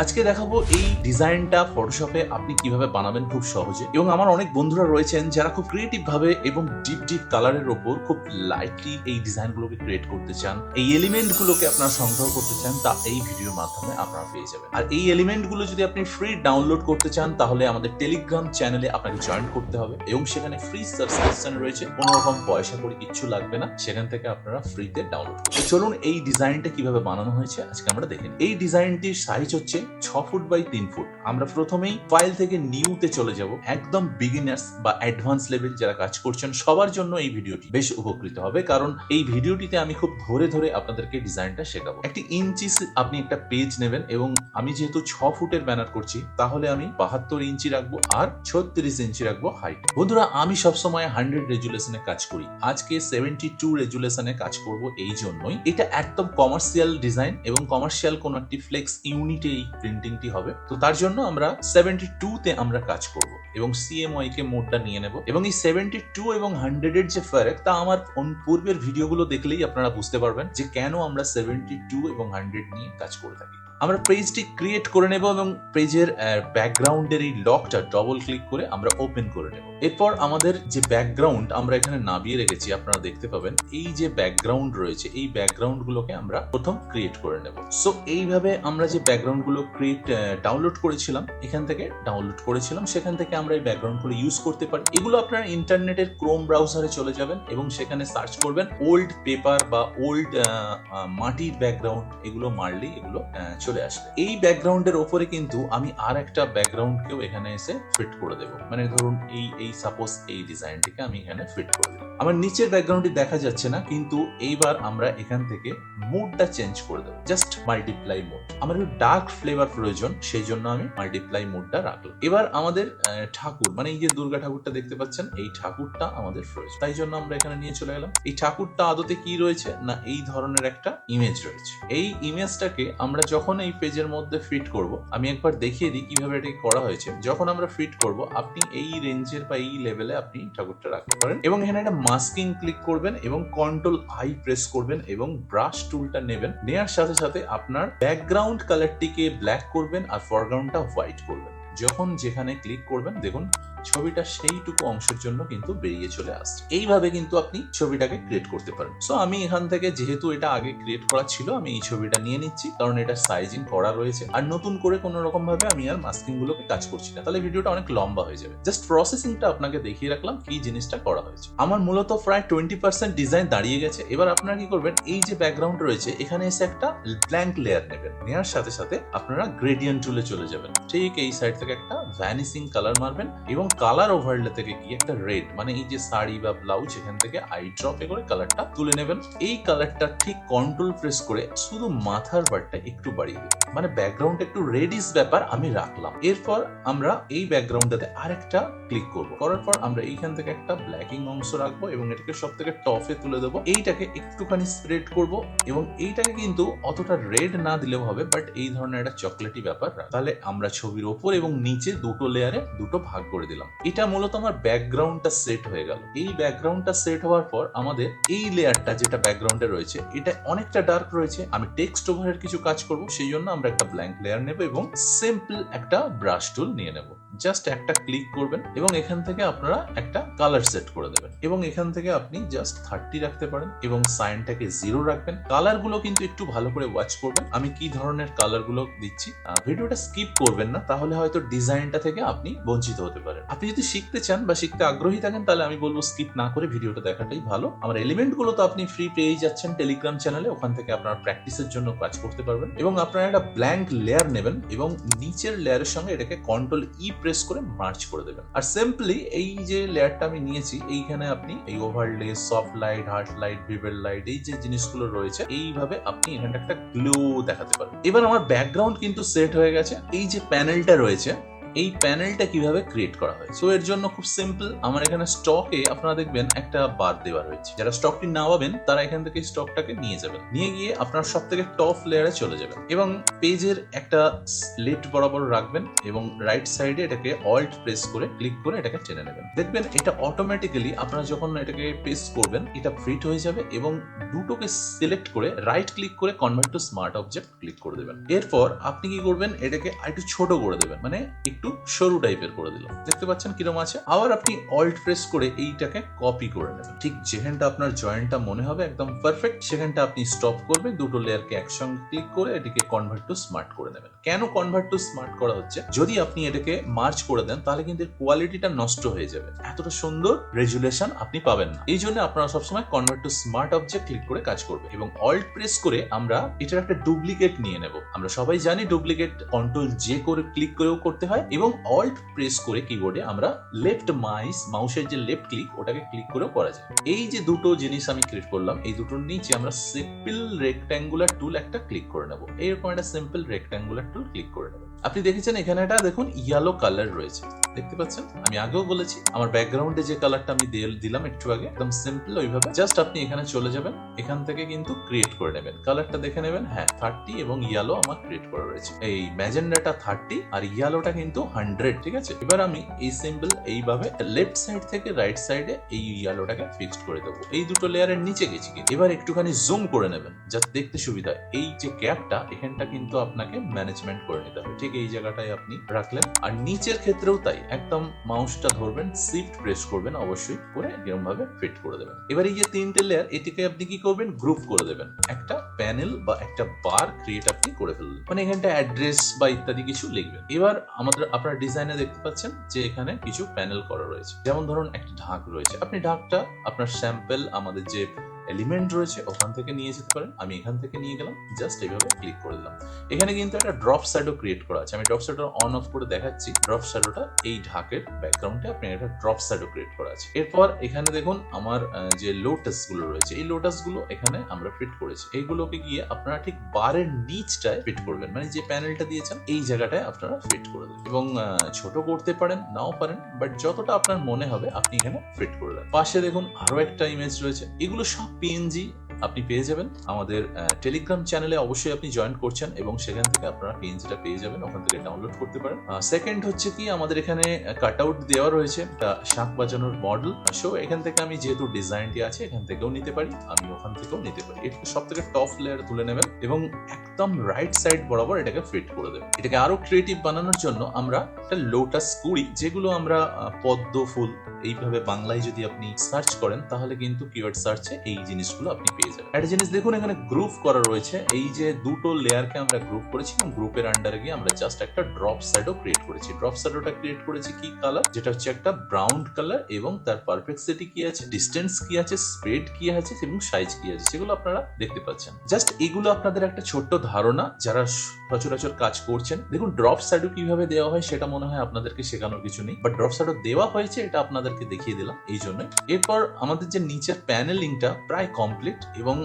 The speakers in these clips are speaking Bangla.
আজকে দেখাবো এই ডিজাইনটা ফটোশপে আপনি কীভাবে বানাবেন খুব সহজে। এবং আমার অনেক বন্ধুরা রয়েছেন যারা খুব ক্রিয়েটিভ ভাবে এবং ডিপ ডিপ কালারের ওপর খুব লাইটলি এই ডিজাইনগুলোকে ক্রিয়েট করতে চান। এই এলিমেন্ট গুলোকে আপনারা সংগ্রহ করতে চান, তা এই ভিডিওর মাধ্যমে আপনারা পেয়ে যাবেন। আর এই এলিমেন্টগুলো যদি আপনি ফ্রি ডাউনলোড করতে চান, তাহলে আমাদের টেলিগ্রাম চ্যানেলে আপনাকে জয়েন করতে হবে এবং সেখানে ফ্রি সাবস্ক্রিপশন রয়েছে। কোনো রকম পয়সা করে কিচ্ছু লাগবে না, সেখান থেকে আপনারা ফ্রিতে ডাউনলোড চলুন এই ডিজাইনটা কীভাবে বানানো হয়েছে, আজকে আমরা দেখে নিই। এই ডিজাইনটির সাইজ হচ্ছে ছ ফুট বাই তিন ফুট আমরা প্রথমেই ফাইল থেকে নিউতে চলে যাব। একদম বিগিনার্স বা অ্যাডভান্স লেভেল যারা কাজ করছেন, সবার জন্য এই ভিডিওটি বেশ উপকৃত হবে। কারণ এই ভিডিওটিতে আমি খুব ধরে ধরে আপনাদেরকে ডিজাইনটা শেখাবো। একটি ইঞ্চিস আপনি একটা পেজ নেবেন এবং আমি যেহেতু ছ ফুটের ব্যানার করছি, তাহলে আমি বাহাত্তর ইঞ্চি রাখব আর ছত্রিশ ইঞ্চি রাখব হাইট বন্ধুরা, আমি সবসময় হান্ড্রেড রেজুলেশনে কাজ করি। আজকে সেভেন্টি টু রেজুলেশনে কাজ করব এই জন্যই। এটা একদম কমার্শিয়াল ডিজাইন এবং কমার্শিয়াল কোন একটি ফ্লেক্স ইউনিটে এই প্রিন্টিংটি হবে। তো তার জন্য আমরা সেভেন্টি তে আমরা কাজ করব এবং সিএমওয়াই কে মোডটা নিয়ে নেব। এবং এই সেভেন্টি টু এবং হান্ড্রেড এর যে ফারাক, তা আমার পূর্বের ভিডিওগুলো দেখলেই আপনারা বুঝতে পারবেন যে কেন আমরা সেভেন্টি টু এবং হান্ড্রেড নিয়ে কাজ করে থাকি। আমরা পেজটি ক্রিয়েট করে নেব এবং পেজের ব্যাকগ্রাউন্ডের এই লকটা ডবল ক্লিক করে আমরা ওপেন করে নেব। এরপর আমাদের যে ব্যাকগ্রাউন্ড আমরা এখানে নামিয়ে রেখেছি, আপনারা দেখতে পাবেন, এই যে ব্যাকগ্রাউন্ড রয়েছে, এই ব্যাকগ্রাউন্ড গুলোকে আমরা প্রথম ক্রিয়েট করে নেব। সো এইভাবে আমরা যে ব্যাকগ্রাউন্ডগুলো ক্রিয়েট ডাউনলোড করেছিলাম, এখান থেকে ডাউনলোড করেছিলাম, সেখান থেকে আমরা এই ব্যাকগ্রাউন্ডগুলো ইউজ করতে পারি। এগুলো আপনারা ইন্টারনেটের ক্রোম ব্রাউজারে চলে যাবেন এবং সেখানে সার্চ করবেন ওল্ড পেপার বা ওল্ড মাটির ব্যাকগ্রাউন্ড এগুলো মারলেই এগুলো চলে আসবে। এই ব্যাকগ্রাউন্ডের ওপরে কিন্তু আমি আর একটা ব্যাকগ্রাউন্ডকেও এখানে এসে ফিট করে দেবো। মানে ধরুন এই এই সাপোজ এই ডিজাইনটিকে আমি এখানে ফিট করে দেবো আমার নিচের ব্যাকগ্রাউন্ডটি দেখা যাচ্ছে না, কিন্তু এইবার আমরা এখান থেকে মুডটা চেঞ্জ করে দেবো। জাস্ট মাল্টিপ্লাই মুড আমার একটু ডার্ক ফ্লেভার প্রয়োজন সেই জন্য আমি মাল্টিপ্লাই মুডটা রাখলাম। এবার আমাদের ঠাকুর মানে এই যে দুর্গা ঠাকুরটা দেখতে পাচ্ছেন, এই ঠাকুরটা আমাদের প্রয়োজন। তাই জন্য আমরা এখানে নিয়ে চলে গেলাম। এই ঠাকুরটা আদতে কি রয়েছে? না, এই ধরনের একটা ইমেজ রয়েছে। এই ইমেজটাকে আমরা যখন এই পেজের মধ্যে ফিট করব? আমি একবার দেখিয়ে দিই কীভাবে এটাকে করা হয়েছে। যখন আমরা ফিট করব, আপনি এই রেঞ্জের বা এই লেভেলে আপনি ঠাকুরটা রাখতে পারেন এবং এখানে একটা মাস্কিং ক্লিক করবেন এবং কন্ট্রোল আই প্রেস করবেন এবং ব্রাশ টুলটা নেবেন। নেয়ার সাথে সাথে আপনার ব্যাকগ্রাউন্ড কালারটিকে ব্ল্যাক করবেন আর ফরগ্রাউন্ডটা হোয়াইট করবেন। যখন যেখানে ক্লিক করবেন, দেখুন ছবিটা সেইটুকু অংশের জন্য কিন্তু বেরিয়ে চলে আসছে। এইভাবে কিন্তু আপনি ছবিটাকে ক্রিয়েট করতে পারেন। সো আমি এখান থেকে যেহেতু এটা আগে ক্রিয়েট করা ছিল, আমি এই ছবিটা নিয়ে নিচ্ছি, কারণ এটা সাইজিং করা রয়েছে। আর নতুন করে কোনো রকম ভাবে আমি আর মাস্কিং গুলোকে কাজ করছি না। তাহলে ভিডিওটা অনেক লম্বা হয়ে যাবে। জাস্ট প্রসেসিংটা আপনাকে দেখিয়ে রাখলাম কি জিনিসটা করা হয়েছে। আমার মূলত প্রায় টোয়েন্টি পার্সেন্ট ডিজাইন দাঁড়িয়ে গেছে। এবার আপনারা কি করবেন, এই যে ব্যাকগ্রাউন্ড রয়েছে, এখানে এসে একটা ব্ল্যাঙ্ক লেয়ার নেবেন। নেওয়ার সাথে সাথে আপনারা গ্রেডিয়েন্ট টুলে চলে যাবেন। ঠিক এই সাইড থেকে একটা ভ্যানিসিং কালার মারবেন এবং কালার ওভারলে থেকে গিয়ে একটা রেড মানে এই যে শাড়ি বা ব্লাউজ এখান থেকে আই ড্রপে করে কালারটা তুলে নেবেন। এই কালারটা ঠিক কন্ট্রোল প্রেস করে শুধু মাথার বারটা একটু বাড়িয়ে দেবেন মানে ব্যাকগ্রাউন্ড একটু রেডিস ব্যাপার আমি রাখলাম। এরপর আমরা এই ব্যাকগ্রাউন্ডটাতে আরেকটা ক্লিক করব। করার পর আমরা এইখান থেকে একটা ব্ল্যাকিং অংশ রাখব এবং এটাকে সব থেকে টফে তুলে দেবো। এইটাকে একটুখানি স্প্রেড করব এবং এইটাকে কিন্তু অতটা রেড না দিলেও হবে বাট এই ধরনের একটা চকলেটি ব্যাপার তাহলে আমরা ছবির ওপর এবং নিচে দুটো লেয়ারে দুটো ভাগ করে দিলাম। এটা মূলত আমার ব্যাকগ্রাউন্ডটা সেট হয়ে গেল। এই ব্যাকগ্রাউন্ডটা সেট হওয়ার পর আমাদের এই লেয়ারটা যেটা ব্যাকগ্রাউন্ডে রয়েছে, এটা অনেকটা ডার্ক রয়েছে। আমি টেক্সট ওভারের কিছু কাজ করব, সেই জন্য আমরা একটা ব্ল্যাঙ্ক লেয়ার নেব এবং সিম্পল একটা ব্রাশ টুল নিয়ে নেব। জাস্ট একটা ক্লিক করবেন এবং এখান থেকে আপনারা একটা কালার সেট করে দেবেন এবং এখান থেকে আপনি জাস্ট থার্টি রাখতে পারেন এবং সাইনটাকে জিরো রাখবেন। কালারগুলো কিন্তু একটু ভালো করে ওয়াচ করবেন। আমি কি ধরনের কালারগুলো দিচ্ছি? ভিডিওটা স্কিপ করবেন না, তাহলে হয়তো ডিজাইনটা থেকে আপনি বঞ্চিত হতে পারেন। আপনি যদি শিখতে চান বা শিখতে আগ্রহী থাকেন, তাহলে আমি বলব স্কিপ না করে ভিডিওটা দেখাটাই ভালো। আমার এলিমেন্টগুলো তো আপনি ফ্রি পেয়ে যাচ্ছেন টেলিগ্রাম চ্যানেলে ওখান থেকে আপনার প্র্যাকটিসের জন্য কাজ করতে পারবেন। এবং আপনারা একটা ব্ল্যাঙ্ক লেয়ার নেবেন এবং নিচের লেয়ারের সঙ্গে এটাকে কন্ট্রোল ই প্রেস করে মার্চ করে দেবেন। আর সিম্পলি এই যে লেয়ারটা আমি নিয়েছি, এইখানে আপনি এই overlay soft light hard light vivid light এই যে জিনিসগুলো রয়েছে, এইভাবে আপনি এখানে একটা গ্লো দেখাতে পারেন। এবার আমার ব্যাকগ্রাউন্ড কিন্তু সেট হয়ে গেছে। এই যে প্যানেলটা রয়েছে এই প্যানেলটা কীভাবে ক্রিয়েট করা হয় সো এর জন্য খুব সিম্পল আমার এখানে স্টকে আপনারা দেখবেন একটা বার দেওয়া রয়েছে। যারা স্টকটি নামাবেন তারা এখান থেকে স্টকটাকে নিয়ে যাবেন। নিয়ে গিয়ে আপনার সব থেকে টপ লেয়ারে চলে যাবেন। এবং পেজের একটা লেফট বরাবর রাখবেন এবং রাইট সাইডে এটাকে অল্ট প্রেস করে ক্লিক করে এটাকে টেনে নেবেন। দেখবেন এটা অটোমেটিক্যালি আপনারা যখন এটাকে পেস্ট করবেন, এটা ফিট হয়ে যাবে এবং দুটোকে সিলেক্ট করে রাইট ক্লিক করে convert to smart object click করে দেবেন। এরপর আপনি কি করবেন, এটাকে একটু ছোট করে দেবেন। মানে একটু সরু টাইপের করে দিলাম দেখতে পাচ্ছেন কীরকম আছে? আবার আপনি অল্ট প্রেস করে এইটাকে কপি করে নেবেন। ঠিক যেখানটা আপনার জয়েন্টটা মনে হবে একদম পারফেক্ট সেখানটা আপনি স্টপ করবেন, দুটো লেয়ারকে একসঙ্গে ক্লিক করে এটিকে কনভার্ট টু স্মার্ট করে নেবেন। কেন কনভার্ট টু স্মার্ট করা হচ্ছে? যদি আপনি এটাকে মার্চ করে দেন, তাহলে কিন্তু কোয়ালিটিটা নষ্ট হয়ে যাবে। এতটা সুন্দর রেজুলেশন আপনি পাবেন না। এই জন্য আপনারা সবসময় convert to smart object click করে কাজ করবে এবং অল্ট প্রেস করে আমরা এটার একটা ডুপ্লিকেট নিয়ে নেব। আমরা সবাই জানি ডুপ্লিকেট কন্ট্রোল জে করে ক্লিক করেও করতে হয় এবং অল্ট প্রেস করে কিবোর্ডে আমরা লেফট মাইস মাউসের যে লেফট ক্লিক ওটাকে ক্লিক করেও করা যায়। এই যে দুটো জিনিস আমি ক্রিয়েট করলাম, এই দুটোর নিচে আমরা সিম্পল রেক্ট্যাঙ্গুলার টুল একটা ক্লিক করে নেব। এইরকম একটা সিম্পল রেক্ট্যাঙ্গুলার টুল ক্লিক করে নেব। আপনি দেখেছেন এখানে একটা, দেখুন ইয়েলো কালার রয়েছে। দেখতে পাচ্ছেন? আমি আগেও বলেছি, আমার ব্যাকগ্রাউন্ডে যে কালারটা আমি দিলাম একটু আগে, একদম সিম্পল ওইভাবে জাস্ট আপনি এখানে চলে যাবেন, এখান থেকে কিন্তু ক্রিয়েট করে নেবেন। কালারটা দেখে নেবেন হ্যাঁ থার্টি এবং ইয়েলো আমার ক্রিয়েট করা রয়েছে। এই ম্যাজেন্ডাটা থার্টি আর ইয়েলোটা কিন্তু হান্ড্রেড ঠিক আছে? এবার আমি এই সিম্পল এইভাবে লেফট সাইড থেকে রাইট সাইডে এই ইয়েলোটাকে ফিক্সড করে দেবো। এই দুটো লেয়ারের নিচে গেছি। এবার একটুখানি জুম করে নেবেন যাতে দেখতে সুবিধা। এই যে গ্যাপটা এখানটা কিন্তু আপনাকে ম্যানেজমেন্ট করে নিতে হবে, ঠিক এই জায়গাটায় আপনি রাখলেন। আর নিচের ক্ষেত্রেও তাই। একদম মাউসটা ধরবেন শিফট প্রেস করবেন অবশ্যই করে এরকম ভাবে ফিট করে দেবেন। এবার এই যে তিনটে লেয়ার এটিকে আপনি কি করবেন? গ্রুপ করে দেবেন। একটা প্যানেল বা একটা বার ক্রিয়েট আপনি করে ফেললেন। মানে এখানটা অ্যাড্রেস বা ইত্যাদি কিছু লিখবেন। এবার আমাদের, আপনার ডিজাইনে দেখতে পাচ্ছেন যে এখানে কিছু প্যানেল করা রয়েছে। যেমন ধরুন, একটা ঢাক রয়েছে। আপনি ঢাকটা, আপনার স্যাম্পল আমাদের যে এলিমেন্ট রয়েছে, ওখান থেকে নিয়ে যেতে পারেন। আমি এখান থেকে নিয়ে গেলাম জাস্ট এইভাবে ক্লিক করে দিলাম। এখানে কিন্তু একটা ড্রপ শ্যাডো ক্রিয়েট করা আছে। আমি ড্রপ শ্যাডো অন অফ করে দেখাচ্ছি। ড্রপ শ্যাডোটা এই ঢাকের ব্যাকগ্রাউন্ডে আপনি একটা ড্রপ শ্যাডো ক্রিয়েট করা আছে। এরপর এখানে দেখুন, আমার যে লোটাসগুলো রয়েছে, এই লোটাসগুলো এখানে আমরা ফিট করেছি। এইগুলোকে গিয়ে আপনারা ঠিক বারের নিচটায় ফিট করবেন। মানে যে প্যানেলটা দিয়েছেন, এই জায়গাটায় আপনারা ফিট করে দেবেন। এবং ছোট করতে পারেন, নাও পারেন বাট যতটা আপনার মনে হবে, আপনি এখানে ফিট করে দেন পাশে দেখুন আরও একটা ইমেজ রয়েছে। এগুলো সব পিএনজি আপনি পেয়ে যাবেন। আমাদের টেলিগ্রাম চ্যানেলে অবশ্যই আপনি জয়েন করছেন এবং সেখান থেকে আপনারা পিএনজিটা পেয়ে যাবেন। ওখান থেকে ডাউনলোড করতে পারেন। সেকেন্ড হচ্ছে কি, আমাদের এখানে কাট আউট দেওয়া রয়েছে। একটা শাঁখ বাজানোর মডেল সো এখান থেকে আমি যেহেতু ডিজাইনটি আছে, এখান থেকেও নিতে পারি। আমি ওখান থেকেও নিতে পারি। এটাকে সব থেকে টপ লেয়ার তুলে নেবেন এবং একদম রাইট সাইড বরাবর এটাকে ফিট করে দেবেন। এটাকে আরও ক্রিয়েটিভ বানানোর জন্য আমরা একটা লোটাস কুড়ি, যেগুলো আমরা পদ্ম ফুল, এইভাবে বাংলায় যদি আপনি সার্চ করেন, তাহলে কিন্তু কিওয়ার্ড সার্চে এই জিনিসগুলো আপনি পেয়ে যাবেন একটা জিনিস দেখুন, এখানে গ্রুপ করা রয়েছে। এই যে দুটো লেয়ারকে আমরা গ্রুপ করেছি এবং গ্রুপের আন্ডারে গিয়ে আমরা জাস্ট একটা ড্রপ শ্যাডো ক্রিয়েট করেছি। ড্রপ শ্যাডোটা ক্রিয়েট করেছি কি কালার যেটা হচ্ছে একটা ব্রাউন কালার এবং তার পারফেক্সিটি কি আছে ডিস্টেন্স কি আছে স্প্রেড কি আছে এবং সাইজ কি আছে, সেগুলো আপনারা দেখতে পাচ্ছেন। জাস্ট এগুলো আপনাদের একটা ছোট্ট ধারণা, যারা সচরাচর কাজ করছেন। দেখুন ড্রপ শ্যাডো কীভাবে দেওয়া হয় সেটা মনে হয় আপনাদেরকে শেখানোর কিছু নেই বাট ড্রপ শ্যাডো দেওয়া হয়েছে, এটা আপনাদেরকে দেখিয়ে দিলাম। এই জন্য এরপর আমাদের যে নিচের প্যানেলিংটা প্রায় কমপ্লিট এবং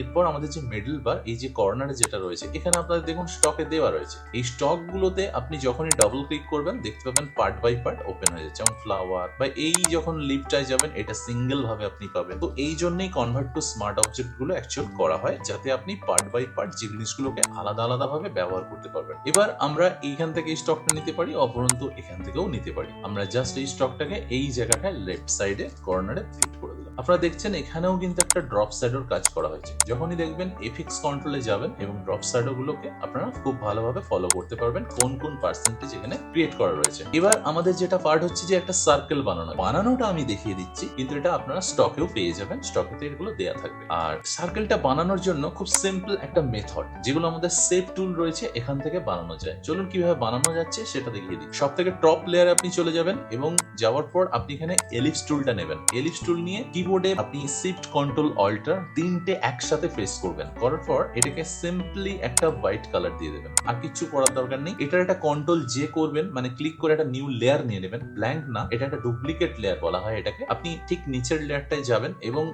এরপর আমাদের যে মিডল বার এই যে কর্নারে যেটা রয়েছে, এখানে আপনাদের দেখুন স্টকে দেওয়া রয়েছে। এই স্টক গুলোতে আপনি যখনই ডাবল ক্লিক করবেন, দেখতে পাবেন পার্ট বাই পার্ট ওপেন হয়ে যাচ্ছে। যেমন ফ্লাওয়ার বা এই যখন লিপটায় যাবেন, এটা সিঙ্গেল ভাবে আপনি পাবেন। তো এই জন্যই কনভার্ট টু স্মার্ট অবজেক্টগুলো অ্যাকচুয়াল করা হয়, যাতে আপনি পার্ট বাই পার্ট যে জিনিসগুলোকে আলাদা আলাদা ভাবে ব্যবহার করতে পারবেন। এবার আমরা এইখান থেকে এই স্টকটা নিতে পারি, অপরন্তু এখান থেকেও নিতে পারি। আমরা জাস্ট এই স্টকটাকে এই জায়গাটায় লেফট সাইডে কর্নারে ফিট করে আপনারা দেখছেন, এখানেও কিন্তু একটা ড্রপ শ্যাডোর কাজ করা হয়েছে। যখনই দেখবেন এফিক্স কন্ট্রোলে যাবেন এবং ড্রপ শ্যাডো গুলোকে আপনারা খুব ভালোভাবে ফলো করতে পারবেন কোন কোন পার্সেন্টেজ এখানে ক্রিয়েট করা রয়েছে। এবার আমাদের যেটা পার্ট হচ্ছে যে একটা সার্কেল বানানো। বানানোটা আমি দেখিয়ে দিচ্ছি, কিন্তু এটা আপনারা স্টকেও পেয়ে যাবেন। স্টকেতে এগুলো দেয়া থাকবে। আর সার্কেলটা বানানোর জন্য খুব সিম্পল একটা মেথড যেগুলো আমাদের সেভ টুল রয়েছে, এখান থেকে বানানো যায়। চলুন কীভাবে বানানো যাচ্ছে সেটা দেখিয়ে দিই। সব থেকে টপ লেয়ারে আপনি চলে যাবেন এবং যাওয়ার পর আপনি এখানে এলিপস টুলটা নেবেন। এলিপস টুল নিয়ে কি কিবোর্ডে আপনি শিফট কন্ট্রোল অল্টার তিনটে একসাথে প্রেস করবেন। করার পর এটাকে সিম্পলি একটা হোয়াইট কালার দিয়ে দেবেন। আর কিছু করার দরকার নেই। এটার একটা কন্ট্রোল যে করবেন মানে ক্লিক করে একটা নিউ লেয়ার নিয়ে নেবেন। ব্ল্যাঙ্ক না, এটা একটা ডুপ্লিকেট লেয়ার বলা হয় এটাকে। আপনি ঠিক নিচের লেয়ারটায় যাবেন এবং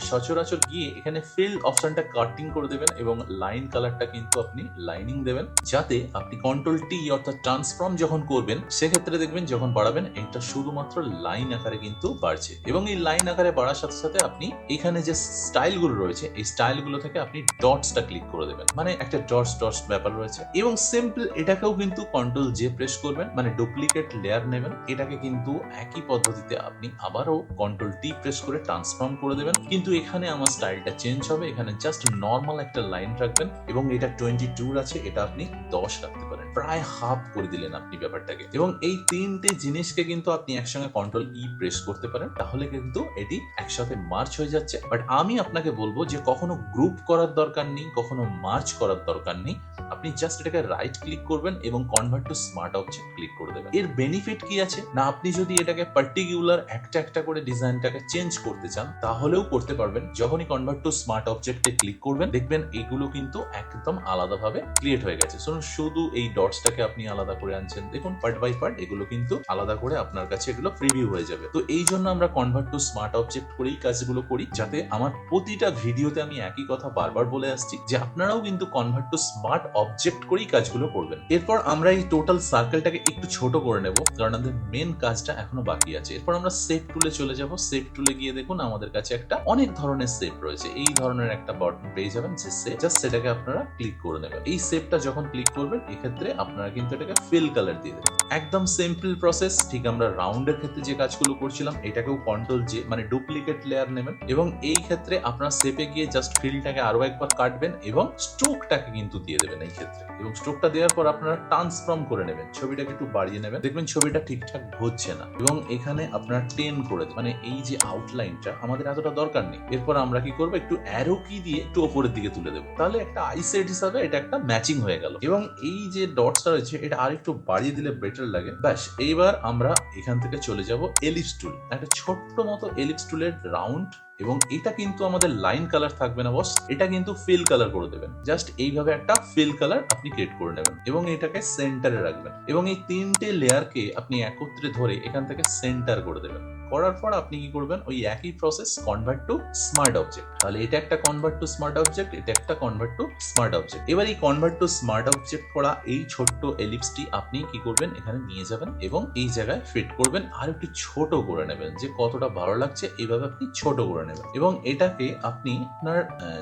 সচরাচর গিয়ে এখানে ফিল অপশনটা কাটিং করে দেবেন এবং লাইন কালারটা কিন্তু আপনি লাইনিং দেবেন। যাতে আপনি কন্ট্রোল টি অর্থাৎ ট্রান্সফর্ম যখন করবেন, সেক্ষেত্রে দেখবেন যখন বাড়াবেন, এটা শুধুমাত্র লাইন আকারে কিন্তু বাড়ছে। এবং এই লাইন আকারে বাড়ার সাথে সাথে আপনি এখানে যে স্টাইলগুলো রয়েছে, এই স্টাইলগুলো থেকে আপনি ডটসটা ক্লিক করে দেবেন। মানে একটা ডটস ডটস ব্যাপার রয়েছে। এবং সিম্পল এটাকেও কিন্তু কন্ট্রোল জে প্রেস করবেন মানে ডুপ্লিকেট লেয়ার নেবেন। এটাকে কিন্তু একই পদ্ধতিতে আপনি আবারও কন্ট্রোল টি প্রেস করে ট্রান্সফর্ম করে দেবেন। কিন্তু এখানে আমার স্টাইলটা চেঞ্জ হবে। এখানে জাস্ট নর্মাল একটা লাইন রাখবেন এবং এটা টোয়েন্টি টুর আছে, এটা আপনি দশ রাখতে পারেন প্রায় হাফ করে দিলেন আপনি ব্যাপারটাকে। এবং এই তিনটে জিনিসকে কিন্তু আপনি একসঙ্গে কন্ট্রোল ই প্রেস করতে পারেন, তাহলে কিন্তু এটি একসাথে মার্চ হয়ে যাচ্ছে। বাট আমি আপনাকে বলব যে কখনো গ্রুপ করার দরকার নেই, কখনো মার্চ করার দরকার নেই। আপনি জাস্ট এটাকে রাইট ক্লিক করবেন এবং convert to smart object click করে দেবেন। এর বেনিফিট কি আছে? না, আপনি যদি এটাকে পার্টিকুলার একটা একটা করে ডিজাইনটাকে চেঞ্জ করতে চান, তাহলেও করতে পারবেন। যখনই কনভার্ট টু স্মার্ট অবজেক্টে ক্লিক করবেন, দেখবেন এইগুলো কিন্তু একদম আলাদাভাবে ক্রিয়েট হয়ে গেছে। শুধু এই ডটসটাকে আপনি আলাদা করে আনছেন। দেখুন পার্ট বাই পার্ট এগুলো কিন্তু আলাদা করে আপনার কাছে এগুলো প্রিভিউ হয়ে যাবে। তো এই জন্য আমরা কনভার্ট টু স্মার্ট অবজেক্ট করেই কাজগুলো করি, যাতে আমার প্রতিটা ভিডিওতে আমি একই কথা বারবার বলে আসছি, যে আপনারাও কিন্তু কনভার্ট টু স্মার্ট অবজেক্ট করেই কাজগুলো করবেন। এরপর আমরা এই টোটাল সার্কেলটাকে একটু ছোট করে নেব, কারণ আমাদের মেন কাজটা এখনও বাকি আছে। এরপর আমরা সেভ টুলে চলে যাব। সেভ টুলে গিয়ে দেখুন আমাদের কাছে একটা অনেক ধরনের সেভ রয়েছে। এই ধরনের একটা বাটন পেয়ে যাবেন যে সেভ জাস্ট সেটাকে আপনারা ক্লিক করে নেবেন। এই সেভটা যখন ক্লিক করবেন, এক্ষেত্রে আপনারা কিন্তু এটাকে ফিল কালার দিয়ে দেবেন। একদম সিম্পল প্রসেস ঠিক আমরা রাউন্ডের ক্ষেত্রে যে কাজগুলো করছিলাম, এটাকেও কন্ট্রোল যে মানে ডুপ্লিকেট লেয়ার নেবেন। এবং এই ক্ষেত্রে আপনার সেপে গিয়ে জাস্ট ফিলটাকে আরও একবার কাটবেন এবং স্ট্রোকটাকে কিন্তু দিয়ে দেবেন। এই ক্ষেত্রে। এবং স্ট্রোকটা দেওয়ার পর আপনারা ট্রান্সফর্ম করে নেবেন। ছবিটাকে একটু বাড়িয়ে নেবেন। দেখবেন ছবিটা ঠিকঠাক হচ্ছে না। এবং এখানে আপনারা টেন করে মানে এই যে আউটলাইনটা আমাদের এতটা দরকার নেই। এরপর আমরা কি করব? একটু অ্যারো কি দিয়ে একটু ওপরের দিকে তুলে দেবো। তাহলে একটা আইসেট হিসাবে এটা একটা ম্যাচিং হয়ে গেল। এবং এই যে ডটসটা রয়েছে, এটা আর একটু বাড়িয়ে দিলে বেটার লাগে। ব্যাস, এইবার আমরা এখান থেকে চলে যাব এলিপস টুল একটা ছোট্ট মতো এলিপস টুলের রাউন্ড এবং এটা কিন্তু আমাদের লাইন কালার থাকবে না বস এটা কিন্তু ফিল কালার করে দেবেন। জাস্ট এইভাবে একটা ফিল কালার আপনি ক্রিয়েট করে নেবেন এবং এটাকে সেন্টারে রাখবেন এবং এই তিনটে লেয়ারকে আপনি একত্রে ধরে এখান থেকে সেন্টার করে দেবেন। করার পর আপনি কি করবেন? ওই একই process convert to smart object তাহলে এটা একটা কনভার্ট টু স্মার্ট অবজেক্ট এটা একটা কনভার্ট টু স্মার্ট অবজেক্ট এবার এই কনভার্ট টু স্মার্ট অবজেক্ট করা এই ছোট্ট এলিপসটি আপনি কি করবেন? এখানে নিয়ে যাবেন এবং এই জায়গায় ফিট করবেন। আর একটু ছোট করে নেবেন, যে কতটা ভালো লাগছে এইভাবে আপনি ছোট করে নেবেন। এবং এটাকে আপনি আপনার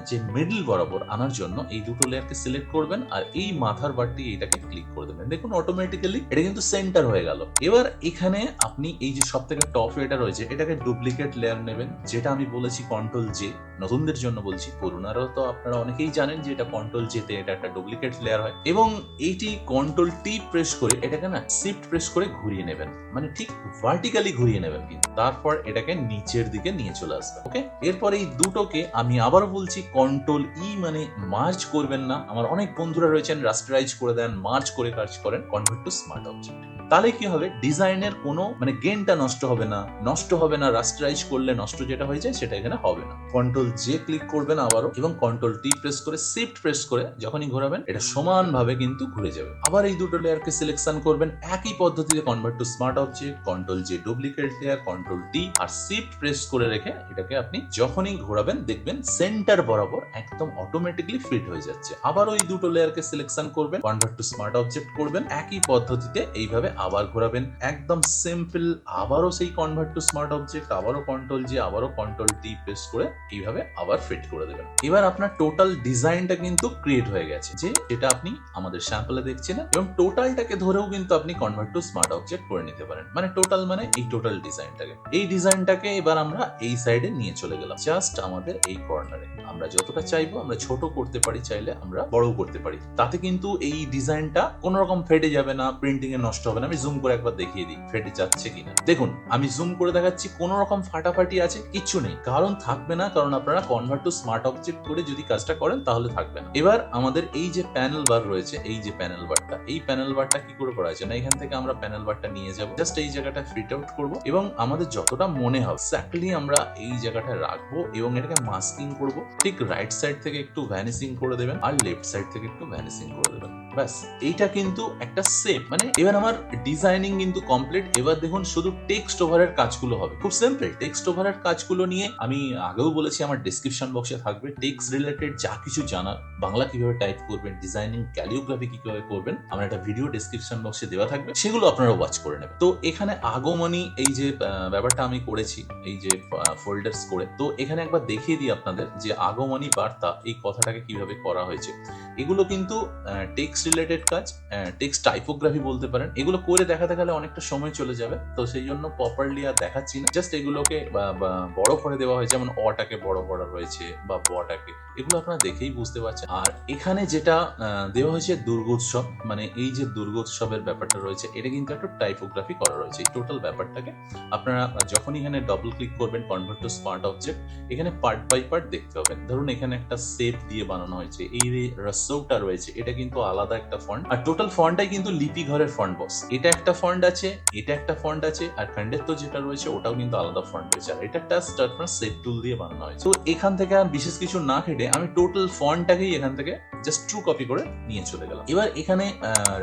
যে মিডল বরাবর আনার জন্য এই দুটো লেয়ারকে সিলেক্ট করবেন আর এই মাথার বারটি এটাকে ক্লিক করে দেবেন। দেখুন অটোমেটিক্যালি এটা কিন্তু সেন্টার হয়ে গেল। এবার এখানে আপনি এই যে সব থেকে টপ এটা রয়েছে, এটাকে ডুপ্লিকেট লেয়ার নেবেন, যেটা আমি বলেছি কন্ট্রোল জে নতুনদের জন্য বলছি, পুরোনারাও তো আপনারা অনেকেই জানেন যে এটা কন্ট্রোল জেতে এটা একটা ডুপ্লিকেট লেয়ার হয়, এবং এইটি কন্ট্রোল টি প্রেস করে এটাকে না শিফট প্রেস করে ঘুরিয়ে নেবেন মানে ঠিক ভার্টিক্যালি ঘুরিয়ে নেবেন কিন্তু, তারপর এটাকে নিচের দিকে নিয়ে চলে আসবেন ওকে এরপর এই দুটোকে আমি আবার বলছি কন্ট্রোল ই মানে মার্চ করবেন না, আমার অনেক বন্ধুরা রয়েছেন রাস্টারাইজ করে দেন মার্চ করে কাজ করেন কনভার্ট টু স্মার্ট অবজেক্ট তাহলে কি হবে? ডিজাইনের কোনো মানে গেনটা নষ্ট হবে না। নষ্ট হবে না রাস্টারাইজ করলে নষ্ট যেটা হয়ে যায় সেটা এখানে হবে না। কন্ট্রোল জে ক্লিক করবেন আবারও এবং কন্ট্রোল টি প্রেস করে শিফট প্রেস করে যখনই ঘোরাবেন, এটা সমানভাবে কিন্তু ঘুরে যাবে। আবার এই দুটো লেয়ারকে সিলেকশন করবেন, একই পদ্ধতিতে convert to smart object control J duplicate layer control T R shift press করে রেখে এটাকে আপনি যখনই ঘোরাবেন, দেখবেন সেন্টার বরাবর একদম অটোমেটিকলি ফিট হয়ে যাচ্ছে। আবার ওই দুটো লেয়ারকে সিলেকশন করবেন কনভার্ট টু স্মার্ট অবজেক্ট করবেন, একই পদ্ধতিতে এইভাবে আবার ঘোরাবেন। একদম সিম্পল আবারও সেই কনভার্ট টু স্মার্ট অবজেক্ট আবারও কন্ট্রোল জি আবারও কন্ট্রোল টি প্রেস করে এইভাবে আবার ফিট করে দেবেন। এবার আপনার টোটাল ডিজাইনটা কিন্তু ক্রিয়েট হয়ে গেছে, যে এটা আপনি আমাদের স্যাম্পলে দেখছেন, এবং টোটালটাকে ধরেও কিন্তু আপনি কনভার্ট টু স্মার্ট অবজেক্ট করে নিতে পারেন। মানে টোটাল মানে এই টোটাল ডিজাইনটাকে এই ডিজাইনটাকে এবার আমরা এই সাইডে নিয়ে চলে গেলাম জাস্ট আমাদের এই কর্নারে আমরা যতটা চাইব, আমরা ছোট করতে পারি, চাইলে আমরা বড়ও করতে পারি। তাতে কিন্তু এই ডিজাইনটা কোনো রকম ফেটে যাবে না প্রিন্টিং এ নষ্ট হবে না। আমি জুম করে একবার দেখিয়ে দিই ফেটে যাচ্ছে কিনা। দেখুন, আমি জুম করে দেখাচ্ছি, কোনো রকম ফাটাফাটি আছে, কিচ্ছু নেই। কারণ থাকবে না, কারণ আপনারা কনভার্ট টু স্মার্ট অবজেক্ট করে যদি কাজটা করেন, তাহলে থাকবে না। এবার আমাদের এই যে প্যানেল বার রয়েছে, এই যে প্যানেল বারটা এই প্যানেল বারটা কি করে করা হয়েছে? না, এখান থেকে আমরা প্যানেল বারটা নিয়ে যাব। জাস্ট এই জায়গাটা ফিট আউট করব এবং আমাদের যতটা মনে হবে এক্স্যাক্টলি আমরা এই জায়গাটা রাখব এবং এটাকে মাস্কিং করব। ঠিক রাইট সাইড থেকে একটু ভ্যানিসিং করে দেবেন, আর লেফট সাইড থেকে একটু ভ্যানিসিং করে দেবেন। ব্যাস, এইটা কিন্তু একটা সেফ মানে এবার আমার ডিজাইনিং কিন্তু কমপ্লিট এবার দেখুন শুধু টেক্সট ওভারের কাজগুলো হবে। খুব সিম্পল টেক্সট ওভারের কাজগুলো নিয়ে আমি আগেও বলেছি, আমার ডিসক্রিপশন বক্সে থাকবে। টেক্সট রিলেটেড যা কিছু জানার, বাংলা কীভাবে টাইপ করবেন ডিজাইনিং ক্যালিওগ্রাফি কীভাবে করবেন, আমার একটা ভিডিও ডিসক্রিপশন বক্সে দেওয়া থাকবে, সেগুলো আপনারা ওয়াচ করে নেবেন। তো এখানে আগমনী, এই যে ব্যাপারটা আমি করেছি, এই যে ফোল্ডার্স করে, তো এখানে একবার দেখিয়ে দিই আপনাদের যে আগমনী বার্তা, এই কথাটাকে কীভাবে করা হয়েছে। এগুলো কিন্তু টেক্সট রিলেটেড কাজ টেক্সট টাইপোগ্রাফি বলতে পারেন, এগুলো করে দেখাতে গেলে অনেকটা সময় চলে যাবে। তো সেই জন্য প্রপারলি আর দেখাচ্ছি না। জাস্ট এগুলোকে বড় করে দেওয়া হয়েছে। যেমন অটাকে বড় করা রয়েছে বা বটাকে। এগুলো আপনারা দেখেই বুঝতে পারছেন। আর এখানে যেটা দেওয়া হয়েছে দুর্গোৎসব। মানে এই যে দুর্গোৎসবের ব্যাপারটা রয়েছে, এটা কিন্তু একটা টাইপোগ্রাফি করা রয়েছে। এই টোটাল ব্যাপারটাকে আপনারা যখন এখানে ডবল ক্লিক করবেন কনভার্ট টু স্মার্ট অবজেক্ট এখানে পার্ট বাই পার্ট দেখতে পাবেন। ধরুন এখানে একটা সেপ দিয়ে বানানো হয়েছে। এই রসৌটা রয়েছে, এটা কিন্তু আলাদা একটা ফন্ট আর টোটাল ফন্টটাই কিন্তু লিপি ঘরের ফন্ট বক্স এটা একটা ফন্ট আছে, এটা একটা ফন্ট আছে, আর ফান্ডের তো যেটা রয়েছে ওটাও কিন্তু আলাদা ফন্ট রয়েছে আর এটা একটা আপনার সেট টুল দিয়ে বানানো হয়েছে তো এখান থেকে আর বিশেষ কিছু না কেটে আমি টোটাল ফন্টটাকেই এখান থেকে জাস্ট ট্রু কপি করে নিয়ে চলে গেলাম। এবার এখানে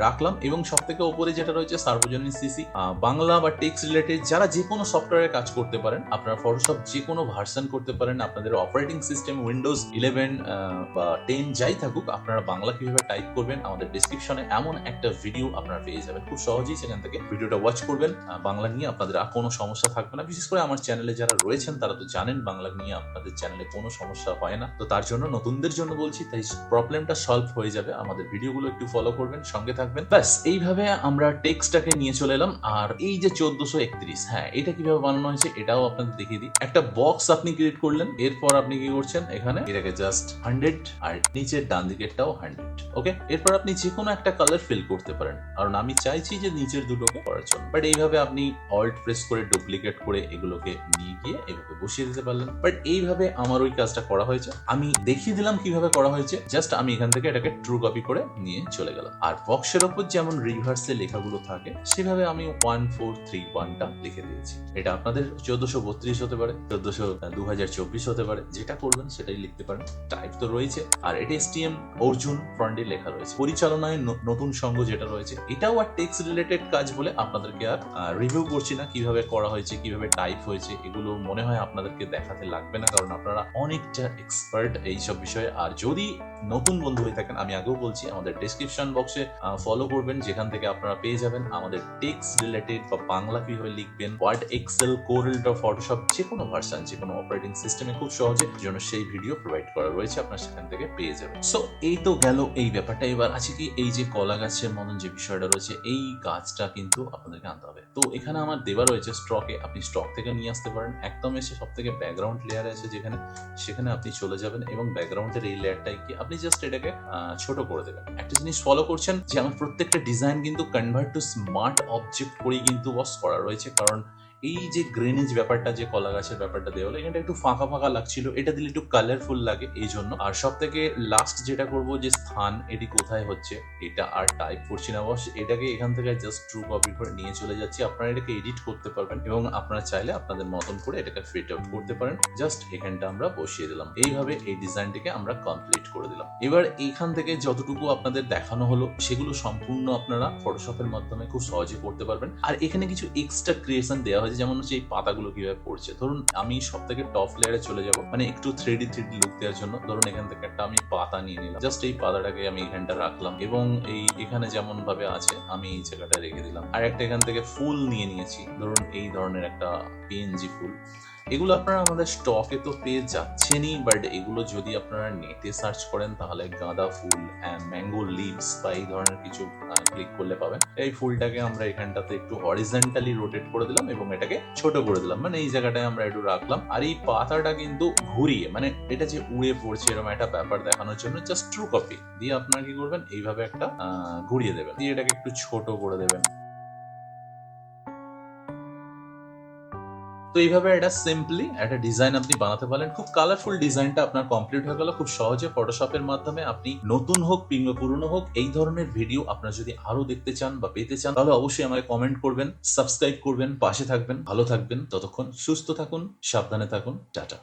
রাখলাম এবং সব থেকে উপরে যেটা রয়েছে, সার্বজনীন সিসি বাংলা বা টেক্স রিলেটেড যারা যে কোনো সফটওয়্যারে কাজ করতে পারেন, আপনারা ফটোশপ যে কোনো ভার্সন করতে পারেন, আপনাদের অপারেটিং সিস্টেম উইন্ডোজ ইলেভেন বা টেন যাই থাকুক, আপনারা বাংলা কীভাবে টাইপ করবেন, আমাদের ডিসক্রিপশনে এমন একটা ভিডিও আপনারা পেয়ে যাবেন। খুব সহজেই সেখান থেকে ভিডিওটা ওয়াচ করবেন। বাংলা নিয়ে আপনাদের আর কোনো সমস্যা থাকবে না। বিশেষ করে আমার চ্যানেলে যারা রয়েছেন, তারা তো জানেন বাংলা নিয়ে আপনাদের চ্যানেলে কোনো সমস্যা হয় না। তো তার জন্য নতুনদের জন্য বলছি, তাই প্রবলেমটা সলভ হয়ে যাবে। আমাদের ভিডিওগুলো একটু ফলো করবেন, সঙ্গে থাকবেন। ব্যাস, এইভাবে আমরা টেক্সটটাকে নিয়ে চলে এলাম। আর এই যে চোদ্দশো একত্রিশ হ্যাঁ এটা কীভাবে বানানো হয়েছে এটাও আপনাদের দেখিয়ে দিই। একটা বক্স আপনি ক্রিয়েট করলেন, এরপর আপনি কি করছেন এখানে? এটাকে জাস্ট হান্ড্রেড আর নিচের ডান দিকেরটাও হান্ড্রেড ওকে এরপর আপনি যে কোনো একটা কালার ফিল করতে পারেন। কারণ আমি চাইছি যে নিচের দুটোকে করার জন্য। বাট এইভাবে আপনি অল্ট প্রেস করে ডুপ্লিকেট করে এগুলোকে নিয়ে গিয়ে এভাবে বসিয়ে দিতে পারলেন। বাট এইভাবে আমার ওই কাজটা করা হয়েছে। আমি দেখিয়ে দিলাম কীভাবে করা হয়েছে। জাস্ট আমি এখান থেকে এটাকে ট্রু কপি করে নিয়ে চলে গেলাম। আর বক্সের ওপর যেমন রিভার্সে লেখাগুলো থাকে, সেভাবে আমি ওয়ান ফোর থ্রি ওয়ানটা লিখে দিয়েছি। এটা আপনাদের চোদ্দশো বত্রিশ হতে পারে, চোদ্দশো দু হাজার চব্বিশ হতে পারে, যেটা করবেন সেটাই লিখতে পারেন। টাইপ তো রয়েছে। আর এটা এসটিএম অর্জুন ফ্রন্টে লেখা রয়েছে। পরিচালনায় নতুন সঙ্গ যেটা রয়েছে, এটাও আর টেক্সট রিলেটেড কাজ বলে আপনাদেরকে আর রিভিউ করছি না কীভাবে করা হয়েছে, কীভাবে টাইপ হয়েছে, এগুলো মনে হয় আপনাদেরকে দেখাতে লাগবে না, কারণ আপনারা অনেকটা এক্সপার্ট এইসব বিষয়ে। আর যদি নতুন বন্ধু হয়ে থাকেন, আমি আগেও বলছি, আমাদের ডিসক্রিপশন বক্সে ফলো করবেন, যেখান থেকে আপনারা পেয়ে যাবেন আমাদের টেক্সট রিলেটেড বা বাংলা কীভাবে লিখবেন ওয়ার্ড এক্সেল কোরেল বা ফটোশপ যে কোনো ভার্সন যে কোনো অপারেটিং সিস্টেমে খুব সহজে জন্য সেই ভিডিও প্রোভাইড করা রয়েছে, আপনার সেখান থেকে পেয়ে যাবেন। সো এই তো গেল এই ব্যাপারটা। এবার আছে কি, এই যে কলা গাছের মতন যে বিষয়টা রয়েছে, এই কাজটা কিন্তু আপনাদেরকে আনতে হবে। তো এখানে আমার দেওয়া রয়েছে স্টকে আপনি স্টক থেকে নিয়ে আসতে পারেন। একদম এসে সব থেকে ব্যাকগ্রাউন্ড লেয়ার আছে যেখানে, সেখানে আপনি চলে যাবেন এবং ব্যাকগ্রাউন্ডের এই লেয়ারটাই কি আপনি জাস্ট এটাকে ছোট করে দেবেন। একটা জিনিস ফলো করছেন যে আমার প্রত্যেকটা ডিজাইন কিন্তু কনভার্ট টু স্মার্ট অবজেক্ট করেই কিন্তু ওয়াশ করা রয়েছে। কারণ এই যে গ্রেনেজ ব্যাপারটা, যে কলা গাছের ব্যাপারটা দেওয়া হলো, এখানটা একটু ফাঁকা ফাঁকা লাগছিল। এটা দিলে একটু কালারফুল লাগে এই জন্য। আর সব থেকে লাস্ট যেটা করব, যে স্থান, এটি কোথায় হচ্ছে, এটা আর টাইপ করছি না বস এটাকে এখান থেকে জাস্ট ট্রু কপি করে নিয়ে চলে যাচ্ছি। আপনারা এটাকে এডিট করতে পারবেন এবং আপনারা চাইলে আপনাদের মতন করে এটাকে ফিট আউট করতে পারেন। জাস্ট এখানটা আমরা বসিয়ে দিলাম। এইভাবে এই ডিজাইনটিকে আমরা কমপ্লিট করে দিলাম। এবার এইখান থেকে যতটুকু আপনাদের দেখানো হলো, সেগুলো সম্পূর্ণ আপনারা ফটোশপের মাধ্যমে খুব সহজে করতে পারবেন। আর এখানে কিছু এক্সট্রা ক্রিয়েশন দেওয়া হয়েছে। যেমন হচ্ছে এই পাতাগুলো কীভাবে পড়ছে। ধরুন আমি সব থেকে টপ লেয়ারে চলে যাব মানে একটু থ্রিডি থ্রিডি লুক দেওয়ার জন্য। ধরুন এখান থেকে একটা আমি পাতা নিয়ে নিলাম। জাস্ট এই পাতাটাকে আমি এখানটা রাখলাম এবং এই এখানে যেমন ভাবে আছে, আমি এই জায়গাটা রেখে দিলাম। আর একটা এখান থেকে ফুল নিয়ে নিয়েছি। ধরুন এই ধরনের একটা পিএনজি ফুল। এগুলো আপনারা আমাদের স্টকে তো পেয়ে যাচ্ছেনই বাট এগুলো যদি আপনারা নেটে সার্চ করেন, তাহলে গাঁদা ফুল ম্যাঙ্গো লিভস বা এই ধরনের কিছু ক্লিক করলে পাবেন। এই ফুলটাকে আমরা এখানটাতে একটু হরিজেন্টালি রোটেট করে দিলাম এবং এটাকে ছোট করে দিলাম। মানে এই জায়গাটায় আমরা একটু রাখলাম। আর এই পাতাটা কিন্তু ঘুরিয়ে মানে এটা যে উড়ে পড়ছে এরকম একটা ব্যাপার দেখানোর জন্য জাস্ট ট্রু কপি দিয়ে আপনারা কি করবেন? এইভাবে একটা ঘুরিয়ে দেবেন। দিয়ে এটাকে একটু ছোট করে দেবেন। তো এইভাবে এটা সিম্পলি একটা ডিজাইন আপনি বানাতে পারেন। খুব কালারফুল ডিজাইনটা আপনার কমপ্লিট হয়ে গেল। খুব সহজে ফটোশপের মাধ্যমে আপনি নতুন হোক কিংবা পুরনো হোক, এই ধরনের ভিডিও আপনার যদি আরও দেখতে চান বা পেতে চান, তাহলে অবশ্যই আমাকে কমেন্ট করবেন সাবস্ক্রাইব করবেন, পাশে থাকবেন। ভালো থাকবেন। ততক্ষণ সুস্থ থাকুন, সাবধানে থাকুন। টাটা।